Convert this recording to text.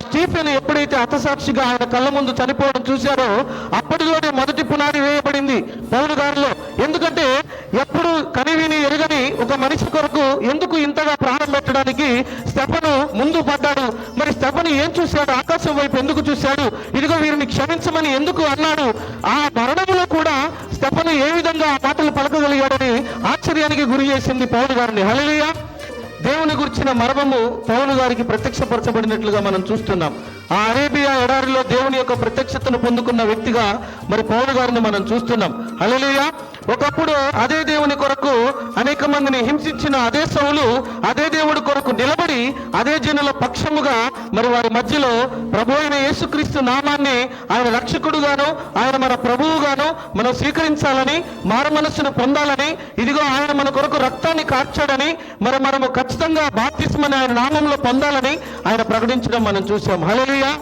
Stephen ఎప్పుడైతే హతసాక్షిగా ఆయన కళ్ళ ముందు చనిపోవడం చూశారో అప్పటిలోనే మొదటి పునాది వేయబడింది పౌలు గారిలో. ఎందుకంటే ఎప్పుడు కనివిని ఎరుగని ఒక మనిషి కొరకు ఎందుకు ఇంతగా ప్రాణం పెట్టడానికి స్టెఫను ముందు పడ్డాడు? మరి స్టెఫను ఏం చూశాడు? ఆకాశం వైపు ఎందుకు చూశాడు? ఇదిగో వీరిని క్షమించమని ఎందుకు అన్నాడు? ఆ మరణంలో కూడా స్టెఫను ఏ విధంగా ఆ మాటలు పలకగలిగాడని ఆశ్చర్యానికి గురి చేసింది పౌలు గారిని. హలలియా దేవుని గురించిన మర్మము పౌలు గారికి ప్రత్యక్షపరచబడినట్లుగా మనం చూస్తున్నాం. ఆ అరేబియా ఎడారిలో దేవుని యొక్క ప్రత్యక్షతను పొందుకున్న వ్యక్తిగా మరి పౌలు గారిని మనం చూస్తున్నాం. హల్లెలూయా! ఒకప్పుడు అదే దేవుని కొరకు అనేక మందిని హింసించిన అదే సౌలు అదే దేవుడి కొరకు నిలబడి అదే జనుల పక్షముగా మరి వారి మధ్యలో ప్రభు అయిన యేసుక్రీస్తు నామాన్ని ఆయన రక్షకుడుగాను ఆయన మన ప్రభువుగాను మనం స్వీకరించాలని మార మనస్సును పొందాలని ఇదిగో ఆయన మన కొరకు రక్తాన్ని కార్చాడని మరి మనము ఖచ్చితంగా బాప్తిస్మని ఆయన నామంలో పొందాలని ఆయన ప్రకటించడం మనం చూసాం హల్లెలూయా.